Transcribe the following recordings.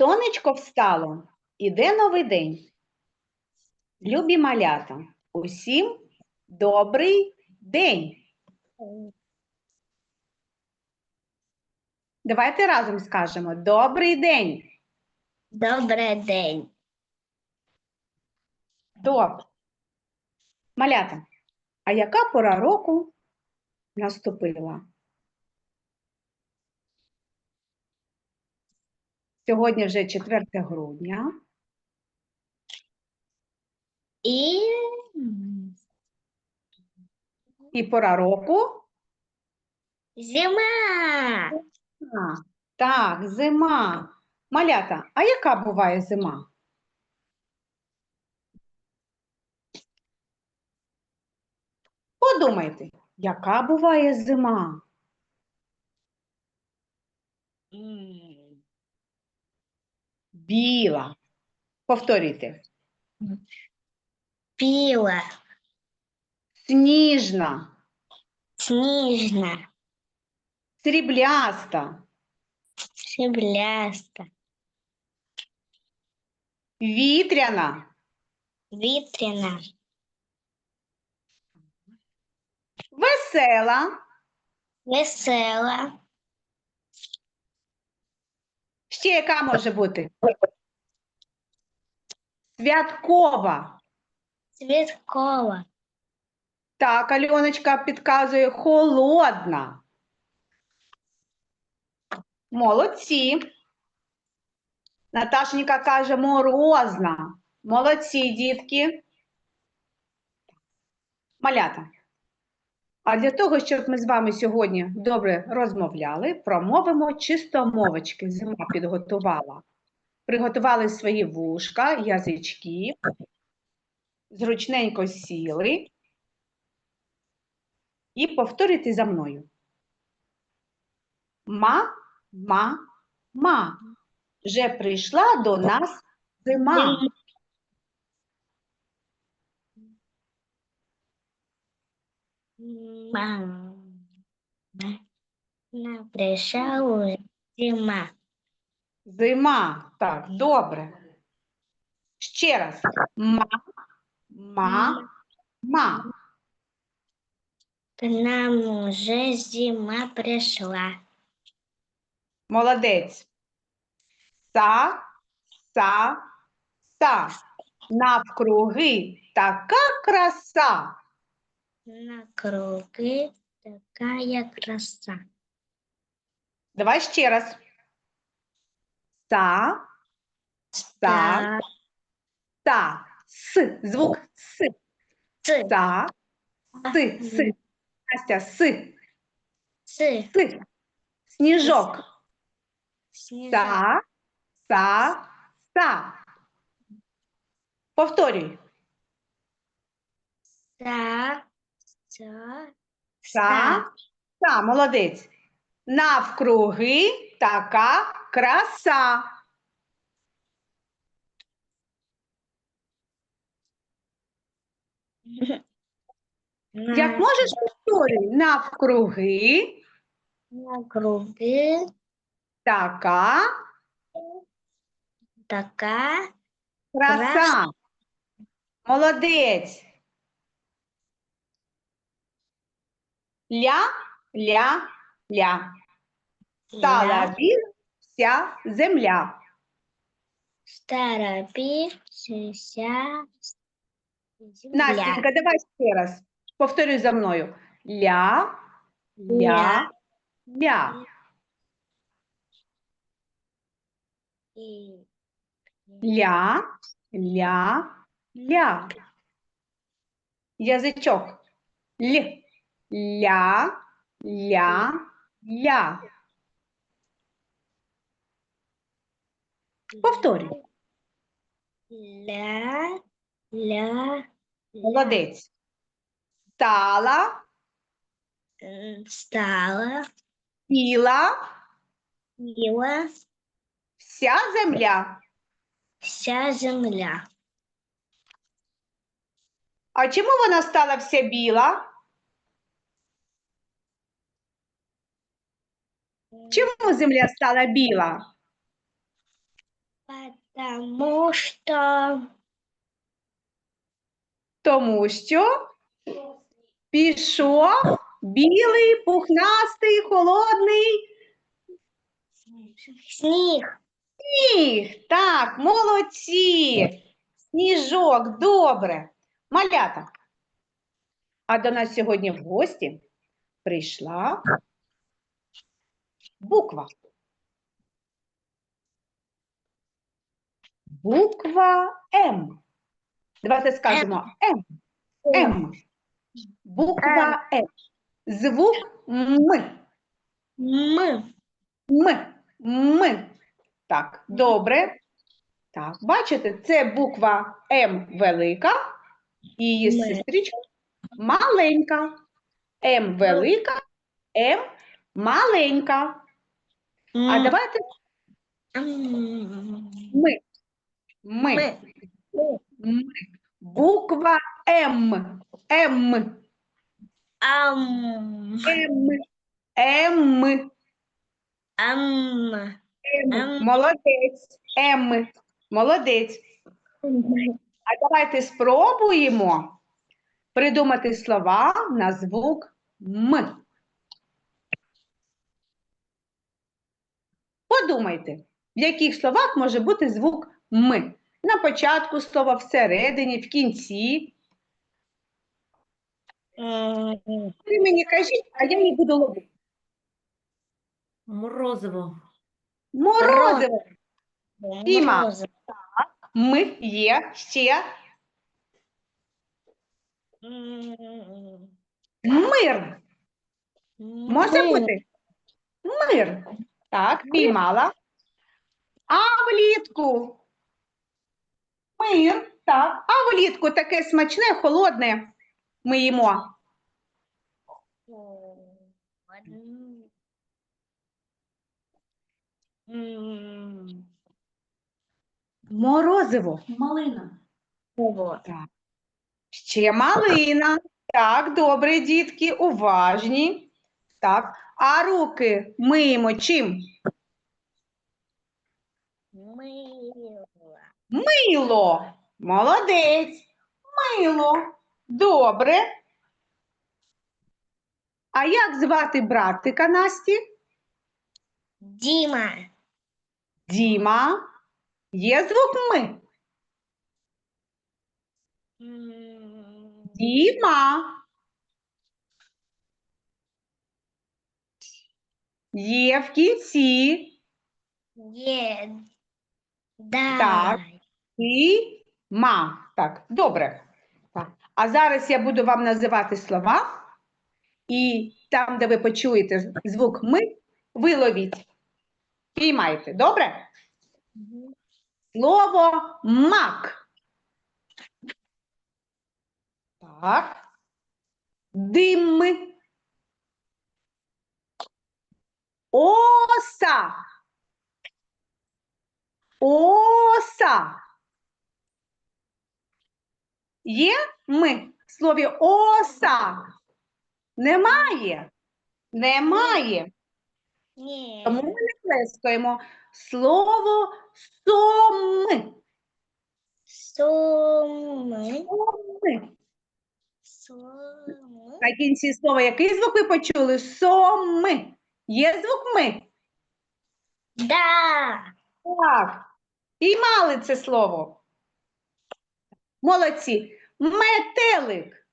Сонечко встало, іде новий день. Любі малята, усім добрий день. Давайте разом скажемо добрий день. Добрий день. Добре. Малята, а яка пора року наступила? Сьогодні вже 4 грудня. І І пора року. зима. А, так, зима. Малята, а яка буває зима? Подумайте, яка буває зима? М, Біла. Повторюйте. Біла, Сніжна, сніжна, срібляста, срібляста, вітряна, вітряна, весела, весела, ще яка може бути? Святкова. святкова, Так, Альоночка підказує холодна. Молодці. Наташенька каже морозна. Молодці, дітки. Малята. А для того, щоб ми з вами сьогодні добре розмовляли, промовимо чистомовочки. Зима підготувала. Приготували свої вушка, язички, зручненько сіли. І повторюйте за мною. Ма, ма, ма. Вже прийшла до нас зима. Мама. На прийшла зима. Зима. Так, добре. Ще раз. Ма, ма, ма. К нам уже зима прийшла. Молодець. Са, са, са. Навкруги така краса. На круги такая краса. Давай ще раз. Са, са, са. С. Звук С. Са, С, С. Настя, С. с, С. Снежок. Са, са, са. Повторюй. Са, са, Са, са, молодець. Навкруги така краса. Як можеш повторюй? Навкруги На круги така така краса. Молодець. Ля, ля, ля. Стала вся земля. стара півся земля. Настенька, давай ще раз. Повторюй за мною. Ля, ля, ля. Ля, ля, ля. Язичок. Л, ля, ля, ля. Повторюй. ля, ля, Молодець. Стала, м, стала, біла, біла вся земля. вся земля. А чому вона стала вся біла? Чому земля стала біла? Тому що Тому що пішов білий, пухнастий, холодний сніг. сніг. Так, молодці. Сніжок, добре. Малята. А до нас сьогодні в гості прийшла буква. Буква М. Давайте скажемо М. М. Буква М. Звук М. Ми. М. М. Так, добре. Так, бачите, це буква М велика, і її сестричка маленька. М велика, М маленька. А давайте ми. Ми. Ми. Ми. Буква М. М. Ам. М. М. Ам. М. Молодець. М. Молодець. А давайте спробуємо придумати слова на звук М. Подумайте, в яких словах може бути звук М. На початку слова, всередині, в кінці. Ви мені кажіть, а я її буду ловити. Морозиво. Морозиво. Діма. Ми є ще мир. Може бути? Мир. Так, піймала. А влітку? Мир. Так. А влітку таке смачне, холодне. Ми їмо. Морозиво. Малина. Вот. Ще малина. Так, добре, дітки, уважні. Так. А руки миємо чим? Мило. Мило. Молодець. Мило. Добре. А як звати братика Насті? Дима. Діма. Є звук ми. Діма. Є в кінці. Е. Да. Так. І ма. Так, добре. Так. А зараз я буду вам називати слова, і там, де ви почуєте звук ми, ви ловіть. Піймайте, добре? Слово мак. Так. Дим. Оса. Оса. Є ми в слові оса? Немає. Немає. Ні. Тому ми не плескаємо. Слово сом. Соми. Суми. На кінці слова який звук ви почули? Соми. Є звук ми? Да. Так. Піймали це слово. Молодці. Метелик.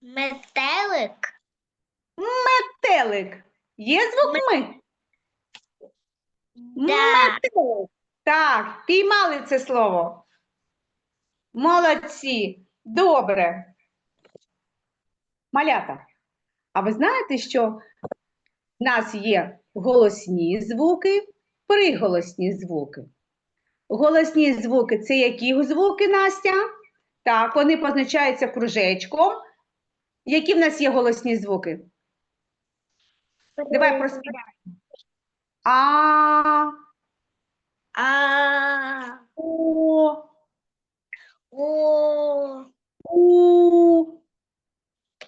Метелик. Метелик. Є звук ми? Да. Метелик. Так, піймали це слово. Молодці. Добре. Малята. А ви знаєте, що в нас є голосні звуки, приголосні звуки. Голосні звуки це які звуки, Настя? Так, вони позначаються кружечком. Які в нас є голосні звуки? Давай проспіваємо. А, А. о, О. у,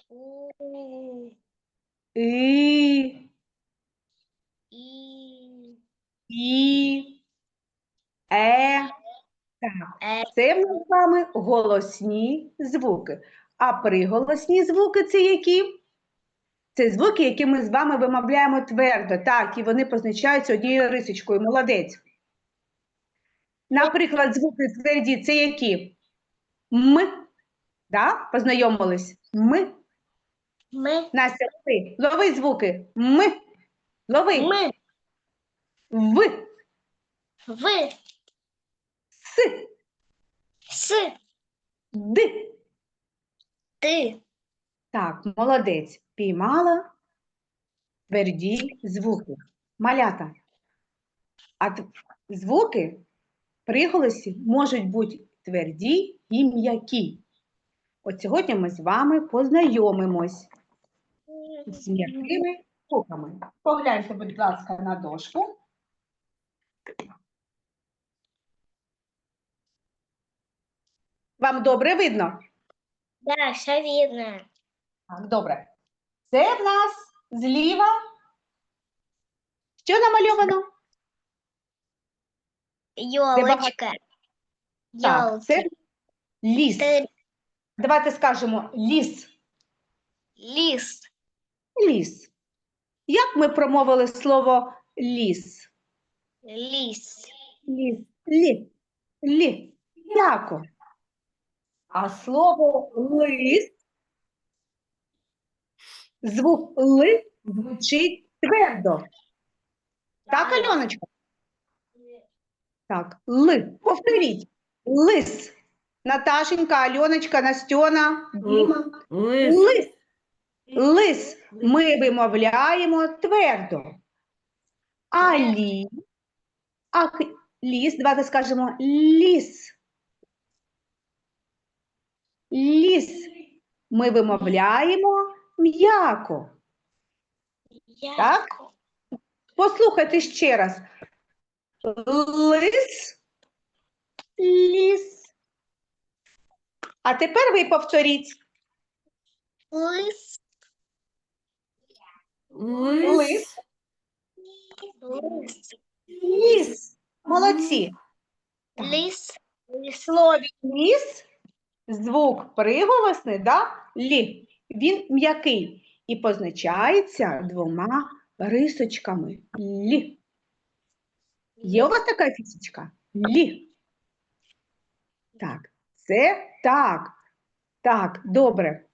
У. і, І. і, е, Це нас з вами голосні звуки. А приголосні звуки це які? Це звуки, які ми з вами вимовляємо твердо, так, і вони позначаються однією рисочкою. Молодець. Наприклад, звуки тверді це які? М. Да? Познайомились? М. Мы. Настя, лови. Лови звуки. М. Лови. Мы. В. Вы. С. С. Д. Ты. Так, молодець. Піймала тверді звуки. Малята. А звуки приголосі можуть бути тверді і м'які. От сьогодні ми з вами познайомимось з м'якими звуками. Погляньте, будь ласка, на дошку. Вам добре видно? Да, все видно. Так, добре. Це в нас зліва. Що намальовано? Елочка. Так, це ліс. Давайте скажемо ліс. лис. Ліс. Як ми промовили слово ліс? Лис. Ліс. Лі. Лі. Яко. А слово лис. Звук ли звучить твердо. Так, Альоночка? Так, ли. Повторіть. Лис. Наташенька, Альоночка, Настьона, Діма. Лис. Лис. Лис ми вимовляємо твердо. А лі. А ліс, давайте скажемо ліс. Ліс ми вимовляємо м'яко. Так? Послухайте ще раз. Лис, ліс. А тепер ви повторіть. Лыс. Лис. Лыс. Ліс. Молодці. Лис. слові ліс звук приголосний, да? лі. Він м'який і позначається двома рисочками. Лі. Є у вас така фісочка? Лі. Так, це так. Так, добре.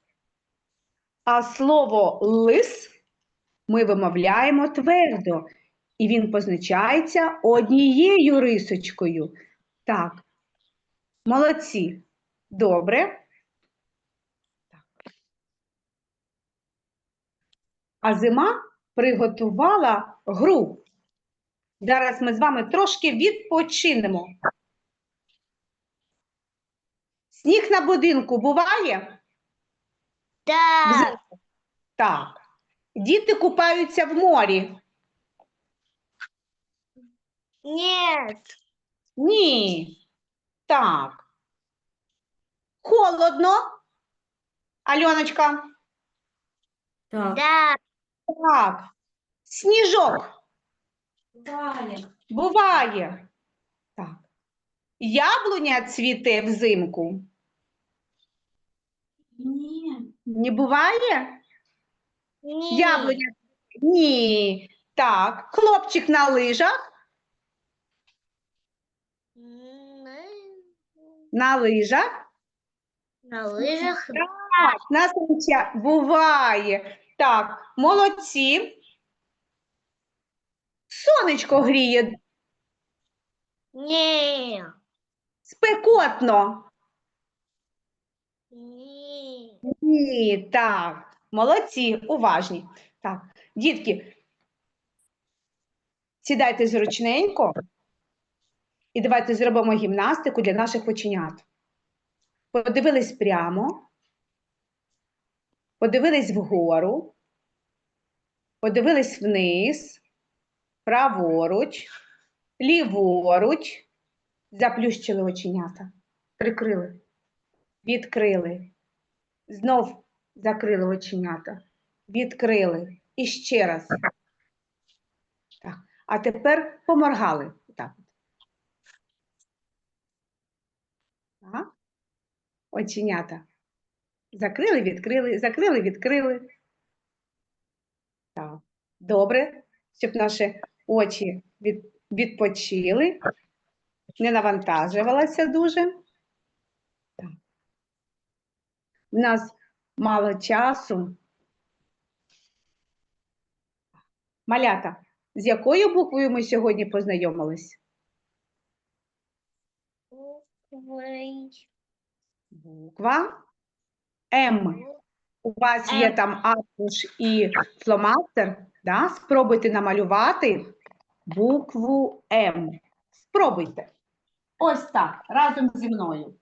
А слово лис ми вимовляємо твердо, і він позначається однією рисочкою. Так. Молодці. Добре. Так. А зима приготувала гру. Зараз ми з вами трошки відпочинемо. Сніг на будинку буває? Взимку? Так. Діти купаються в морі. Нет. Ні. Так. Холодно. Альоночка. Так. Да. Так. Сніжок. Буває. Так. Яблуня цвіте взимку. Ні. Не буває? Нет. Яблуня. Ні. Так. Хлопчик на лижах. На лижах. На лыжах. Так, на санча буває. Так, молодці. Сонечко гріє Не. спекотно. Не. Ні, так. Молодці, уважні. Так, дітки, сідайте зручненько і давайте зробимо гімнастику для наших оченят. Подивились прямо, подивились вгору, подивились вниз, праворуч, ліворуч, заплющили оченята, прикрили, відкрили. Знов закрили оченята, відкрили. І ще раз. Так. А тепер поморгали. Оченята. Закрили, відкрили, закрили, відкрили. Так. Добре, щоб наші очі від, відпочили, не навантажувалася дуже. Так. У нас мало часу. Малята, з якою буквою ми сьогодні познайомились? Буква М. У вас є там аркуш і фломастер, да? Спробуйте намалювати букву М. Спробуйте. Ось так, разом зі мною.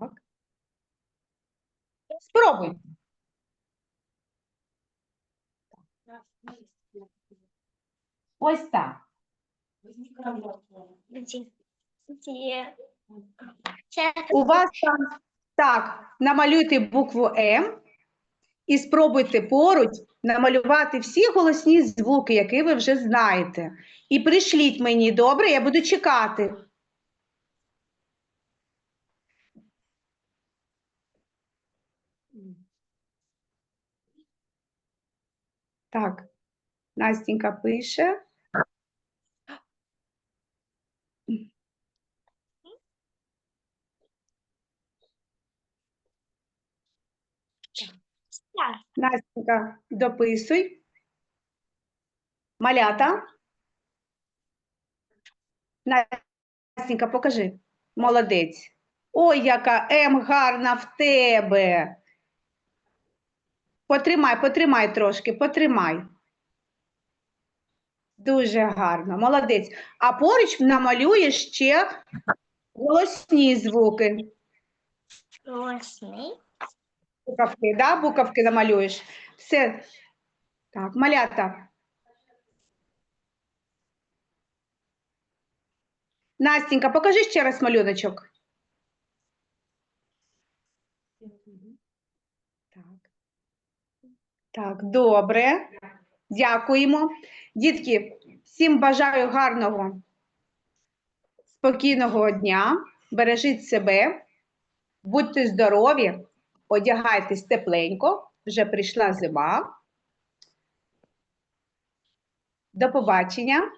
Так. Спробуйте. Ось так. У вас там так, намалюйте букву М і спробуйте поруч намалювати всі голосні звуки, які ви вже знаєте. І пришліть мені добре, я буду чекати. Так, Настенька пише. Так. Настенька, дописуй. Малята. Настенька, покажи. Молодець. Ой, яка М гарна в тебе. Потримай, потримай трошки, потримай. Дуже гарно, молодець. А поруч намалюєш ще голосні звуки. Красный. Буковки, да? Буковки намалюєш. Все. Так, малята. Настенька, покажи ще раз малюночок. Так. Так, добре. Дякуємо. Дітки, всім бажаю гарного, спокійного дня. Бережіть себе, будьте здорові, одягайтесь тепленько, вже прийшла зима. До побачення.